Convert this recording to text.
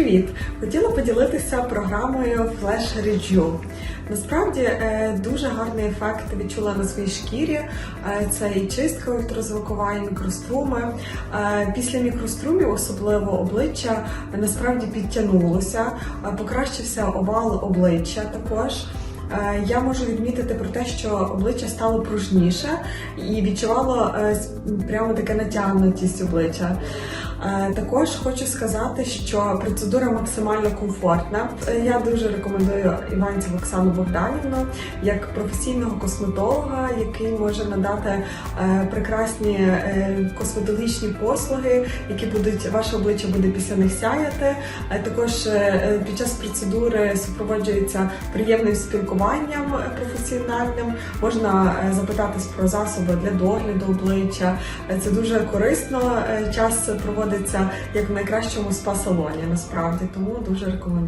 Привіт! Хотіла поділитися програмою Flash Review. Насправді е, дуже гарний ефект відчула на своїй шкірі. Е, Це і чистка ультразвукова, і мікроструми. Е, Після мікрострумів, особливо обличчя, насправді підтягнулося, покращився овал обличчя також. Я можу відмітити про те, що обличчя стало пружніше і відчувало прямо таке натягнутість обличчя. Е, Також хочу сказати, що процедура максимально комфортна. Е, Я дуже рекомендую Іванців Оксану Богданівну як професійного косметолога, який може надати е, прекрасні косметологічні послуги, які будуть ваше обличчя буде після них сяяти. Також під час процедури супроводжується приємним спілкуванням професіональним. Можна запитатись про засоби для догляду обличчя. Це дуже корисно. Час проводиться як в найкращому спа-салоні, насправді, тому дуже рекомендую.